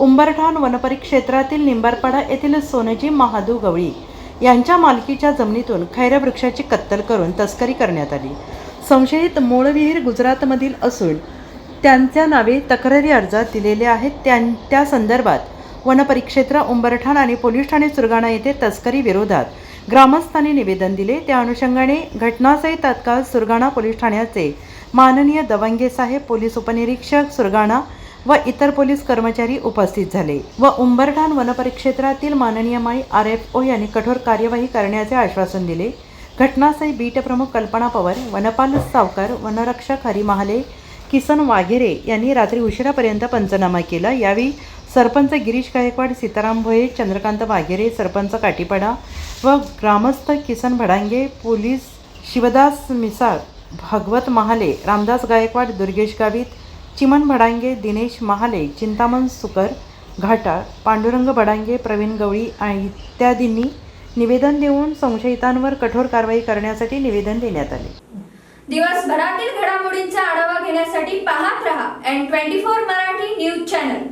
उंबरठाण वनपरिक्षेत्रातील निंबारपाडा येथील सोनजी महादू गवळी यांच्या मालकीच्या जमिनीतून खैर वृक्षाची कत्तल करून तस्करी करण्यात आली. संशयित मूळविहीर गुजरातमधील असून त्यांच्या नावे तक्रारी अर्जात दिलेले आहेत. त्यां त्या संदर्भात वनपरिक्षेत्र उंबरठाण आणि पोलीस ठाणे सुरगाणा येथे तस्करी विरोधात ग्रामस्थांनी निवेदन दिले. त्या अनुषंगाने घटनास्थळी तात्काळ सुरगाणा पोलीस ठाण्याचे माननीय दवंगे साहेब पोलीस उपनिरीक्षक सुरगाणा व इतर पोलीस कर्मचारी उपस्थित झाले व उंबरठाण वनपरिक्षेत्रातील माननीय माई आर एफ ओ यांनी कठोर कार्यवाही करण्याचे आश्वासन दिले. घटनास्थळी बीट प्रमुख कल्पना पवार वनपाल सावकार वनरक्षक हरी महाले किसन वाघेरे यांनी रात्री उशिरापर्यंत पंचनामा केला. यावेळी सरपंच गिरीश गायकवाड सीताराम भोये चंद्रकांत वाघेरे सरपंच काटीपाडा व ग्रामस्थ किसन भडांगे पोलीस शिवदास मिसाळ भागवत महाले रामदास गायकवाड दुर्गेश गावित चिमन भडांगे दिनेश महाले चिंतामण सुकर घाटा पांडुरंग भडांगे प्रवीण गवळी आणि इत्यादींनी निवेदन देऊन संशयितांवर कठोर कारवाई करण्यासाठी निवेदन देण्यात आले. दिवसभरातील घडामोडींचा आढावा घेण्यासाठी पाहत रहा N twenty four Marathi news channel